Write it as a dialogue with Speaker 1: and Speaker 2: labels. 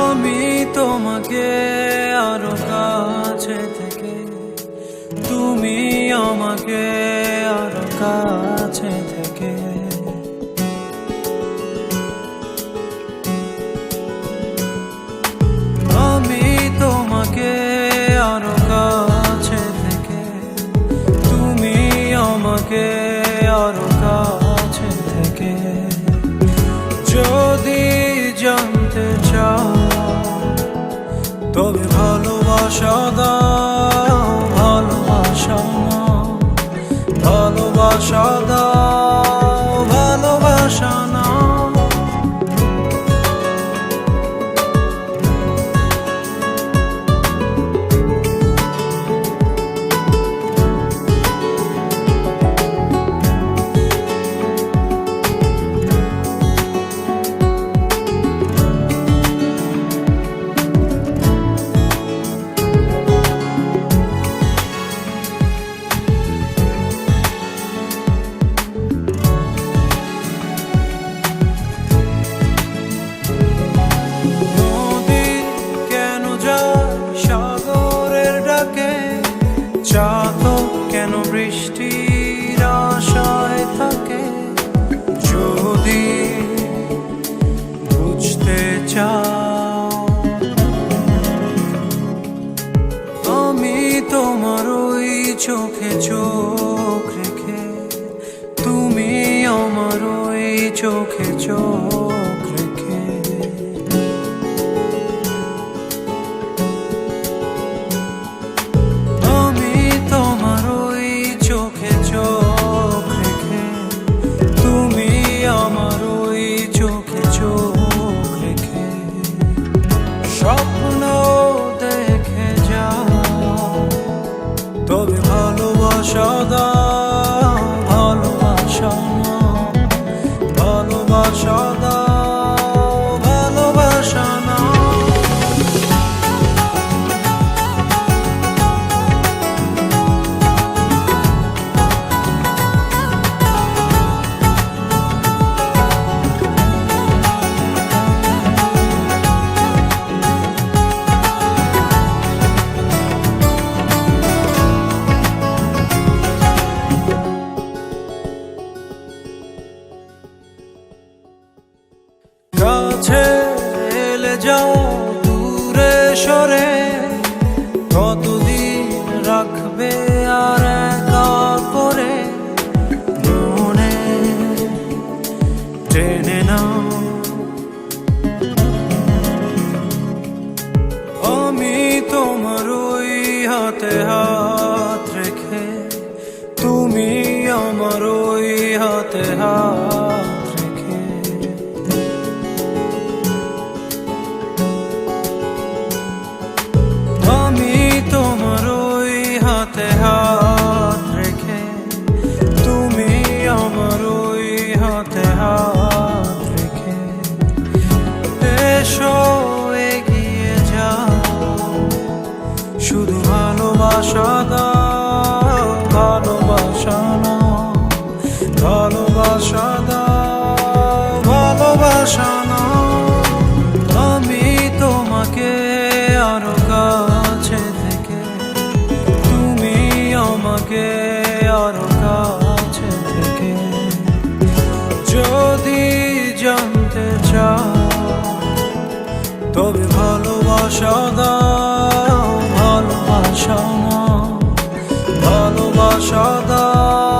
Speaker 1: আমি তোমাকে আরও কাছে থেকে তুমি আমাকে আরও কাছে তবে ভালোবাসা দাও। সাগরের ডাকে, চাতক কেন বৃষ্টির আশায় থাকে? যদি বুঝতে চাও, আমি তোমার ওই চোখে চোখ রেখে, তুমি আমার ওই চোখে চোখ কাছে এলে যাও দূরে সরে। কতদিন রাখবে আর একা করে মনে টেনে নাও। আমি তোমার ওই হাতে হাত রেখে, তুমি আমার ওই হাতে হাত হাতে রেখে এসো, এগিয়ে যাও। শুধু ভালোবাসা দাও, ভালোবাসা নাও, ভালোবাসা দাও, ভালোবাসা আমি তোমাকে আরও কাছে থেকে, তুমি আমাকে তবে ভালোবাসা দাও ভালোবাসা মা ভালোবাসা দাও।